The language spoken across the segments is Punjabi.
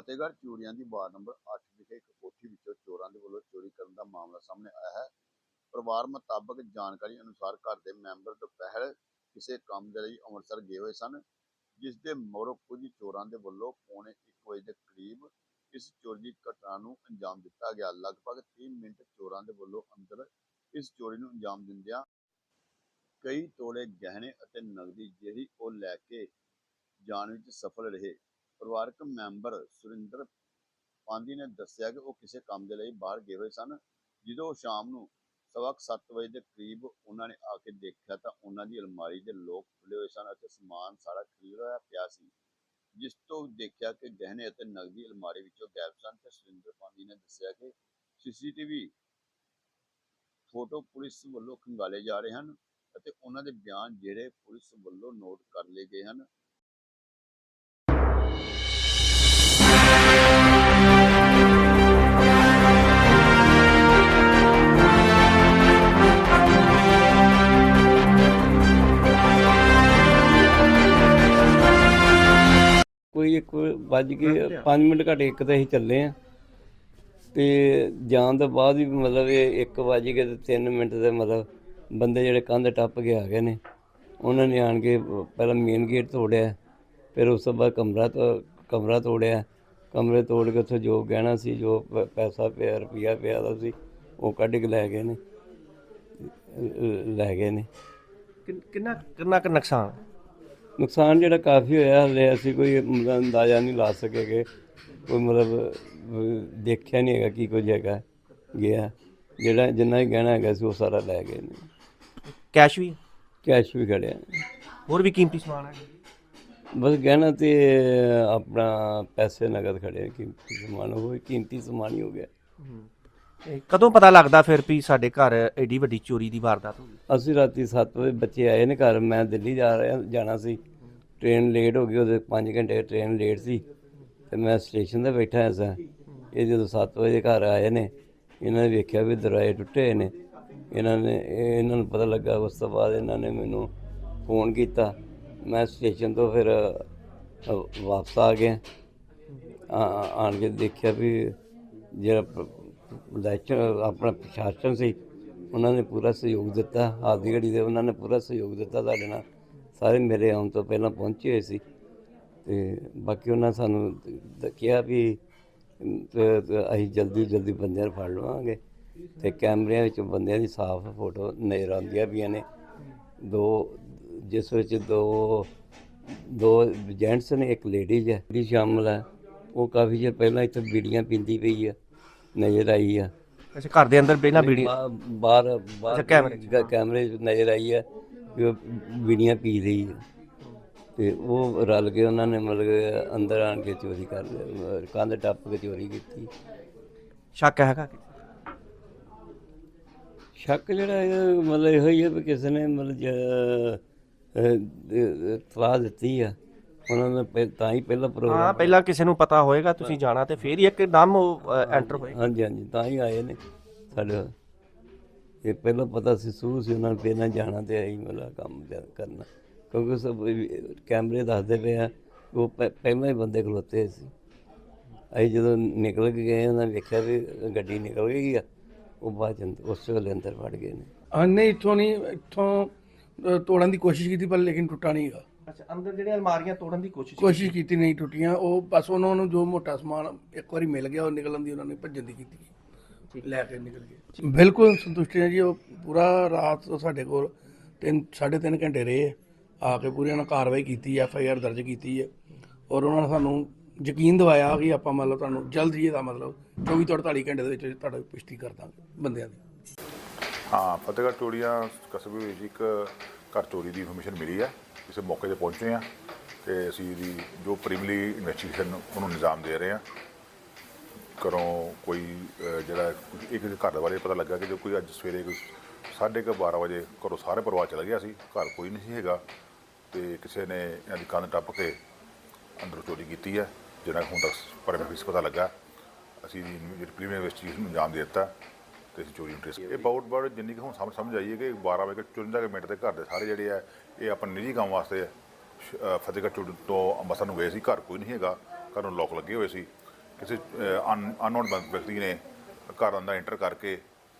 ਫਤਿਹਗੜ੍ਹ ਚੂੜੀਆਂ ਦੀ ਵਾਰਡ ਨੰਬਰ 8 ਵਿਖੇ ਇੱਕ ਕੋਠੀ ਵਿੱਚੋਂ ਚੋਰਾਂ ਦੇ ਵੱਲੋਂ ਚੋਰੀ ਕਰਨ ਦਾ ਮਾਮਲਾ ਸਾਹਮਣੇ ਆਇਆ ਹੈ। ਪਰਿਵਾਰ ਮੁਤਾਬਕ ਜਾਣਕਾਰੀ ਅਨੁਸਾਰ ਘਰ ਦੇ ਮੈਂਬਰ ਦੁਪਹਿਰ ਕਿਸੇ ਕੰਮ ਦੇ ਲਈ ਅੰਮ੍ਰਿਤਸਰ ਗਏ ਹੋਏ ਸਨ, ਜਿਸ ਦੇ ਮਗਰੋਂ ਕੁਝ ਚੋਰਾਂ ਦੇ ਵੱਲੋਂ ਪੌਣੇ 1 ਵਜੇ ਦੇ ਕਰੀਬ ਇਸ ਚੋਰੀ ਦੀ ਘਟਨਾ ਨੂੰ ਅੰਜਾਮ ਦਿੱਤਾ ਗਿਆ। ਲਗਭਗ 30 ਮਿੰਟ ਚੋਰਾਂ ਦੇ ਵੱਲੋਂ ਅੰਦਰ ਇਸ ਚੋਰੀ ਨੂੰ ਅੰਜਾਮ ਦਿੰਦਿਆਂ ਕਈ ਤੋਲੇ ਗਹਿਣੇ ਅਤੇ ਨਗਦੀ ਜਿਹੜੀ ਉਹ ਲੈ ਕੇ ਜਾਣ ਵਿੱਚ ਸਫਲ ਰਹੇ। ਪਰਿਵਾਰਕ ਮੈਂਬਰ ਸੁਰਿੰਦਰ ਪਾਂਦੀ ਨੇ ਦੱਸਿਆ ਕਿ ਉਹ ਕਿਸੇ ਕੰਮ ਦੇ ਲਈ ਬਾਹਰ ਗਏ ਹੋਏ ਸਨ। ਜਦੋਂ ਸ਼ਾਮ ਨੂੰ ਸਵਾ ਕੁ ਸੱਤ ਵਜੇ ਦੇ ਕਰੀਬ ਉਹਨਾਂ ਨੇ ਆ ਕੇ ਦੇਖਿਆ ਤਾਂ ਉਹਨਾਂ ਦੀ ਅਲਮਾਰੀ ਦੇ ਲੋਕ ਖੁੱਲੇ ਹੋਏ ਸਨ ਅਤੇ ਸਮਾਨ ਸਾਰਾ ਖਿਲਰਿਆ ਹੋਇਆ ਪਿਆ ਸੀ, ਜਿਸ ਤੋਂ ਦੇਖਿਆ ਕਿ ਗਹਿਣੇ ਅਤੇ ਨਗਦੀ ਅਲਮਾਰੀ ਵਿੱਚੋਂ ਗਾਇਬ ਸਨ ਤੇ ਸੁਰਿੰਦਰ ਪਾਂਦੀ ਨੇ ਦੱਸਿਆ ਕਿ ਸੀਸੀਟੀਵੀ ਫੋਟੋ ਪੁਲਿਸ ਵੱਲੋਂ ਖੰਗਾਲੇ ਜਾ ਰਹੇ ਹਨ ਅਤੇ ਉਹਨਾਂ ਦੇ ਬਿਆਨ ਜਿਹੜੇ ਪੁਲਿਸ ਵੱਲੋਂ ਨੋਟ ਕਰ ਲਏ ਗਏ ਹਨ। ਕੋਈ ਇੱਕ ਵੱਜ ਕੇ 5 ਮਿੰਟ ਘੱਟ ਇੱਕ ਤੇ ਅਸੀਂ ਚੱਲੇ ਆ ਤੇ ਜਾਣ ਤੋਂ ਬਾਅਦ ਵੀ ਮਤਲਬ ਇਹ 1 ਵੱਜ ਕੇ ਤੇ 3 ਮਿੰਟ ਦੇ ਮਤਲਬ ਬੰਦੇ ਜਿਹੜੇ ਕੰਧ ਟੱਪ ਕੇ ਆ ਗਏ ਨੇ ਉਹਨਾਂ ਨੇ ਆਣ ਕੇ ਪਹਿਲਾਂ ਮੇਨ ਗੇਟ ਤੋੜਿਆ ਫਿਰ ਉਸ ਤੋਂ ਬਾਅਦ ਕਮਰਾ ਤੋਂ ਕਮਰਾ ਤੋੜਿਆ। ਕਮਰੇ ਤੋੜ ਕੇ ਉੱਥੋਂ ਜੋ ਗਹਿਣਾ ਸੀ ਜੋ ਪੈਸਾ ਪਿਆ ਰੁਪਈਆ ਪਿਆ ਦਾ ਸੀ ਉਹ ਕੱਢ ਕੇ ਲੈ ਗਏ ਨੇ। ਲੈ ਗਏ ਨੇ। ਕਿੰਨ- ਕਿੰਨਾ ਕਿੰਨਾ ਕੁ ਨੁਕਸਾਨ? ਨੁਕਸਾਨ ਜਿਹੜਾ ਕਾਫੀ ਹੋਇਆ ਹਲੇ ਅਸੀਂ ਕੋਈ ਮਤਲਬ ਅੰਦਾਜ਼ਾ ਨਹੀਂ ਲਾ ਸਕੇਗੇ ਕੋਈ ਮਤਲਬ ਅਹ, ਦੇਖਿਆ ਨਹੀਂ ਹੈਗਾ ਕੀ ਕੁਝ ਹੈਗਾ ਗਿਆ। ਜਿਹੜਾ ਜਿੰਨਾ ਹੀ ਗਹਿਣਾ ਹੈਗਾ ਸੀ ਉਹ ਸਾਰਾ ਲੈ ਗਏ ਨੇ। ਕੈਸ਼ ਵੀ? ਕੈਸ਼ ਵੀ ਖੜਿਆ। ਹੋਰ ਵੀ ਕੀਮਤੀ ਸਮਾਨ ਹੈ ਬਸ ਗਹਿਣਾ ਤੇ ਆਪਣਾ ਪੈਸੇ ਨਗਦ ਖੜੇ ਕੀਮਤੀ ਸਮਾਨ। ਉਹ ਕੀਮਤੀ ਸਮਾਨ ਹੀ ਹੋ ਗਿਆ। ਇਹ ਕਦੋਂ ਪਤਾ ਲੱਗਦਾ ਫਿਰ ਵੀ ਸਾਡੇ ਘਰ ਐਡੀ ਵੱਡੀ ਚੋਰੀ ਦੀ ਵਾਰਦਾਤ ਹੋ ਗਈ? ਅਸੀਂ ਰਾਤੀ 7 ਵਜੇ ਬੱਚੇ ਆਏ ਨੇ ਘਰ ਮੈਂ ਦਿੱਲੀ ਜਾ ਰਿਹਾ ਜਾਣਾ ਸੀ। ਟ੍ਰੇਨ ਲੇਟ ਹੋ ਗਈ ਉਹਦੇ 5 ਘੰਟੇ ਟ੍ਰੇਨ ਲੇਟ ਸੀ। ਤੇ ਮੈਂ ਸਟੇਸ਼ਨ ਤੇ ਬੈਠਾ ਹਾਂ ਇਹ ਜਦੋਂ 7 ਵਜੇ ਘਰ ਆਏ ਨੇ ਇਹਨਾਂ ਨੇ ਵੇਖਿਆ ਵੀ ਦਰਵਾਜ਼ੇ ਟੁੱਟੇ ਹੋਏ ਨੇ। ਇਹਨਾਂ ਨੇ ਇਹ- ਇਹਨਾਂ ਨੂੰ ਪਤਾ ਲੱਗਾ ਉਸ ਤੋਂ ਬਾਅਦ ਇਹਨਾਂ ਨੇ ਮੈਨੂੰ ਫੋਨ ਕੀਤਾ। ਮੈਂ ਸਟੇਸ਼ਨ ਤੋਂ ਫਿਰ ਅ, ਵਾਪਸ ਆ ਗਿਆ। ਆ- ਆ- ਆਣ ਕੇ ਦੇਖਿਆ ਵੀ ਜਿਹੜਾ ਪ- ਲੈਕਚਰ, ਆਪਣਾ ਪ੍ਰਸ਼ਾਸਨ ਸੀ, ਉਹਨਾਂ ਨੇ ਪੂਰਾ ਸਹਿਯੋਗ ਦਿੱਤਾ ਆਦੀ ਘੜੀ ਦੇ ਉਹਨਾਂ ਨੇ ਪੂਰਾ ਸਹਿਯੋਗ ਦਿੱਤਾ ਸਾਡੇ ਨਾਲ। ਸਾਰੇ ਮੇਰੇ ਆਉਣ ਤੋਂ ਪਹਿਲਾਂ ਪਹੁੰਚੇ ਹੋਏ ਸੀ ਤੇ ਬਾਕੀ ਉਹਨਾਂ ਸਾਨੂੰ ਦ- ਕਿਹਾ ਵੀ ਤੇ- ਤੇ ਅਸੀਂ ਜਲਦੀ ਜਲਦੀ ਬੰਦਿਆਂ ਨੂੰ ਫੜ ਲਵਾਂਗੇ ਤੇ ਕੈਮਰਿਆਂ ਵਿੱਚ ਬੰਦਿਆਂ ਦੀ ਸਾਫ਼ ਫੋਟੋ ਨਜ਼ਰ ਆਉਂਦੀਆਂ ਪਈਆਂ ਨੇ। ਦੋ, ਜਿਸ ਵਿੱਚ ਦੋ ਦੋ ਜੈਂਟਸ ਨੇ, ਇੱਕ ਲੇਡੀਜ਼ ਹੈ ਜਿਹੜੀ ਸ਼ਾਮਲ ਹੈ। ਉਹ ਕਾਫੀ ਚਿਰ ਪਹਿਲਾਂ ਇੱਥੇ ਬੀੜੀਆਂ ਪੀਂਦੀ ਪਈ ਆ। ਨਜ਼ਰ ਆਈ ਆ। ਅੱਛਾ ਘਰ ਦੇ ਅੰਦਰ ਬਿਨਾ ਬੀੜੀ ਬਾ- ਬਾਹਰ ਬਾਹਰ ਕੈਮਰੇ ਗ- ਕੈਮਰੇ 'ਚ ਨਜ਼ਰ ਆਈ ਹੈ ਕਿ ਉਹ ਬੀੜੀਆਂ ਪੀ ਰਹੀ ਹੈ ਤੇ ਉਹ ਰਲ ਕੇ ਉਹਨਾਂ ਨੇ ਮਤਲਬ ਕਿ ਅੰਦਰ ਆਣ ਕੇ ਚੋਰੀ ਕਰ ਲਿਆ ਕੰਧ ਟੱਪ ਕੇ ਚੋਰੀ ਕੀਤੀ। ਸ਼ੱਕ ਹੈਗਾ ਕਿ? ਸ਼ੱਕ ਜਿਹੜਾ ਇਹ ਮਤਲਬ ਇਹੋ ਹੀ ਹੈ ਵੀ ਕਿਸੇ ਨੇ ਮਤਲਬ ਤਲਾਹ ਦਿੱਤੀ ਆ। ਉਹਨਾਂ ਨੇ ਪਹਿ- ਤਾਂ ਹੀ ਪਹਿਲਾ ਹਾਂ ਪ੍ਰੋਗਰਾਮ ਪਹਿਲਾਂ ਕਿਸੇ ਨੂੰ ਪਤਾ ਹੋਏਗਾ ਤੁਸੀਂ ਜਾਣਾ ਤੇ ਫੇਰ ਹੀ ਇੱਕ ਦਮ ਉਹ ਐਂਟਰ ਹੋਏ। ਹਾਂਜੀ ਹਾਂਜੀ ਤਾਂ ਹੀ ਆਏ ਨੇ ਸਾਡੇ। ਇਹ ਪਹਿਲਾਂ ਪਤਾ ਸੀ ਸੂਹ ਸੀ ਉਹਨਾਂ ਨੇ ਪਹਿਲਾਂ ਜਾਣਾ ਤੇ ਆਈ ਮਤਲਬ ਕੰਮ ਕਰਨਾ। ਕਿਉਂਕਿ ਸਭ ਇਹ ਕੈਮਰੇ ਦੱਸਦੇ ਪਏ ਆ ਉਹ ਪਹਿ- ਪਹਿਲਾਂ ਹੀ ਬੰਦੇ ਖਲੋਤੇ ਸੀ। ਅਸੀਂ ਜਦੋਂ ਨਿਕਲ ਕੇ ਗਏ ਉਹਨਾਂ ਨੇ ਵੇਖਿਆ ਵੀ ਗੱਡੀ ਨਿਕਲ ਗਈ ਆ ਉਹ ਬਾਅਦ ਚ ਅੰਦਰ- ਉਸ ਵੇਲੇ ਅੰਦਰ ਵੜ ਗਏ ਨੇ। ਹਾਂ ਨਹੀਂ ਇੱਥੋਂ ਨਹੀਂ ਇੱਥੋਂ ਅ, ਤੋੜਨ ਦੀ ਕੋਸ਼ਿਸ਼ ਕੀਤੀ ਪਰ ਲੇਕਿਨ ਟੁੱਟਾ ਨਹੀਂ ਗਾ। ਅੱਛਾ ਅੰਦਰ ਜਿਹੜੀਆਂ ਅਲਮਾਰੀਆਂ ਤੋੜਨ ਦੀ ਕੋਸ਼ਿਸ਼ ਕੋਸ਼ਿਸ਼ ਕੀਤੀ ਨਹੀਂ ਟੁੱਟੀਆਂ। ਉਹ ਬਸ ਉਹਨਾਂ ਨੂੰ ਜੋ ਮੋਟਾ ਸਮਾਨ ਇੱਕ ਵਾਰੀ ਮਿਲ ਗਿਆ ਉਹ ਨਿਕਲਣ ਦੀ ਉਹਨਾਂ ਨੇ ਭੱਜਣ ਦੀ ਕੀਤੀ। ਲੈ ਕੇ ਨਿਕਲ ਗਏ। ਬਿਲਕੁਲ ਸੰਤੁਸ਼ਟੀ ਹੈ ਜੀ ਉਹ ਪੂਰਾ ਰਾਤ ਸਾਡੇ ਕੋਲ ਤਿੰਨ ਸਾਢੇ ਤਿੰਨ ਘੰਟੇ ਰਹੇ। ਆ ਕੇ ਪੂਰੀ ਉਹਨਾਂ ਕਾਰਵਾਈ ਕੀਤੀ ਐਫ ਆਈ ਆਰ ਦਰਜ ਕੀਤੀ ਹੈ। ਔਰ ਉਹਨਾਂ ਨੇ ਸਾਨੂੰ ਯਕੀਨ ਦਿਵਾਇਆ ਕਿ ਆਪਾਂ ਮਤਲਬ ਤੁਹਾਨੂੰ ਜਲਦ ਹੀ ਇਹਦਾ ਮਤਲਬ 24 ਤੋਂ 48 ਘੰਟੇ ਦੇ ਵਿੱਚ ਤੁਹਾਡਾ ਪੁਸ਼ਟੀ ਕਰ ਦਾਂਗੇ ਬੰਦਿਆਂ ਦੀ। ਹਾਂ ਫਤਿਹਗੜ੍ਹ ਚੋਰੀਆਂ ਕਸਬੇ ਵਿੱਚ ਇੱਕ ਘਰ ਚੋਰੀ ਦੀ ਇਨਫੋਰਮੇਸ਼ਨ ਮਿਲੀ ਹੈ। ਇਸੇ ਮੌਕੇ ਤੇ ਪਹੁੰਚੇ ਹਾਂ ਤੇ ਅਸੀਂ ਇਹਦੀ ਜੋ ਪ੍ਰੀਮਲੀ ਇਨਵੈਸਟੀਗੇਸ਼ਨ ਉਹਨੂੰ ਨਿਜ਼ਾਮ ਦੇ ਰਹੇ ਹਾਂ। ਘਰੋਂ ਕੋਈ ਜਿਹੜਾ ਇੱਕ ਘਰ ਬਾਰੇ ਪਤਾ ਲੱਗਾ ਕਿ ਜੋ ਕੋਈ ਅੱਜ ਸਵੇਰੇ ਕੋਈ ਸਾਢੇ ਕੁ 12 ਵਜੇ ਘਰੋਂ ਸਾਰੇ ਪਰਿਵਾਰ ਚਲਾ ਗਿਆ ਸੀ, ਘਰ ਕੋਈ ਨਹੀਂ ਸੀ ਹੈਗਾ ਤੇ ਕਿਸੇ ਨੇ ਇਹਨਾਂ ਦੀ ਕੰਧ ਟੱਪ ਕੇ ਅੰਦਰ ਚੋਰੀ ਕੀਤੀ ਹੈ ਜਿਹਨਾਂ ਹੁਣ ਤੱਕ ਪਰਮਿਟ ਪਤਾ ਲੱਗਾ। ਅਸੀਂ ਦੀ ਜਿਹੜੀ ਪ੍ਰੀਮੀਅਰ ਇਨਵੈਸਟੀਗੇਸ਼ਨ ਨੂੰ ਅੰਜਾਮ ਦੇ ਦਿੱਤਾ। ਤੇ ਅਸੀਂ ਚੋਰੀ ਨੂੰ ਟ੍ਰੇਸ ਇਹ ਬਹੁਤ ਬਾਊਟ ਜਿੰਨੀ ਕੁ ਹੁਣ ਸਮਝ ਸਮਝ ਆਈ ਹੈ ਕਿ 12 ਵਜੇ 54 ਕੁ ਮਿੰਟ ਦੇ ਘਰ ਦੇ ਸਾਰੇ ਜਿਹੜੇ ਆ, ਇਹ ਆਪਣੇ ਨਿੱਜੀ ਕੰਮ ਵਾਸਤੇ ਫਤਿਹਗੜ੍ਹ ਚੂੜ ਤੋਂ ਅੰਮ੍ਰਿਤਸਰ ਨੂੰ ਗਏ ਸੀ, ਘਰ ਕੋਈ ਨਹੀਂ ਹੈਗਾ, ਘਰ ਨੂੰ ਲੋਕ ਲੱਗੇ ਹੋਏ ਸੀ। ਕਿਸੇ ਅਨਨੋਨ ਵਿਅਕਤੀ ਨੇ ਘਰ ਅੰਦਰ ਐਂਟਰ ਕਰਕੇ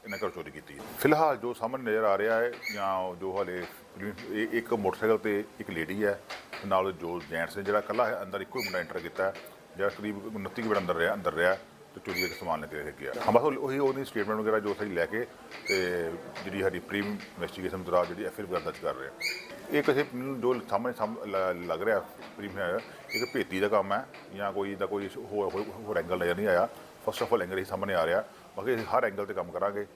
ਇਹਨਾਂ ਘਰ ਚੋਰੀ ਕੀਤੀ ਹੈ। ਫਿਲਹਾਲ ਜੋ ਸਾਹਮਣੇ ਨਜ਼ਰ ਆ ਰਿਹਾ ਹੈ, ਜਾਂ ਜੋ ਹਾਲੇ ਇਹ ਇੱਕ ਮੋਟਰਸਾਈਕਲ ਤੇ ਇੱਕ ਲੇਡੀ ਹੈ, ਨਾਲ ਜੋ ਜੈਂਟਸ ਨੇ ਜਿਹੜਾ ਇਕੱਲਾ ਹੈ, ਅੰਦਰ ਇੱਕੋ ਹੀ ਮੁੰਡਾ ਐਂਟਰ ਕੀਤਾ ਜਿਹੜਾ ਕਰੀਬ 29 ਕੁ ਮਿੰਟ ਅੰਦਰ ਰਿਹਾ ਅੰਦਰ ਰਿਹਾ ਤੇ ਚੋਰੀ ਦਾ ਸਮਾਨ ਲੈ ਕੇ ਗਿਆ ਹਾਂ, ਬਸ ਉਹੀ ਉਹਦੀ ਸਟੇਟਮੈਂਟ ਵਗੈਰਾ ਜੋ ਅਸੀਂ ਲੈ ਕੇ ਤੇ ਜਿਹੜੀ ਸਾਡੀ ਪ੍ਰੀ ਇਨਵੈਸਟੀਗੇਸ਼ਨ ਦੌਰਾਨ ਜਿਹੜੀ ਐਫਆਈਆਰ ਵਗੈਰਾ ਦਰਜ ਕਰ ਰਹੇ ਹਾਂ ਇਹ ਕਿਸੇ ਨੂੰ ਜੋ ਸਾਹਮਣੇ ਸਾਹਮ- ਲ- ਲੱਗ ਰਿਹਾ ਪ੍ਰੀਮ ਹੈ ਇੱਕ ਭੇਤੀ ਦਾ ਕੰਮ ਹੈ ਜਾਂ ਕੋਈ ਦਾ ਕੋਈ ਹੋਰ ਹੋਰ- ਹੋਰ ਐਂਗਲ ਨਜ਼ਰ ਨਹੀਂ ਆਇਆ। ਫਸਟ ਆਫ ਆਲ ਐਂਗਲ ਹੀ ਸਾਹਮਣੇ ਆ ਰਿਹਾ। ਬਾਕੀ ਅਸੀਂ ਹਰ ਐਂਗਲ ਤੇ ਕੰਮ ਕਰਾਂਗੇ।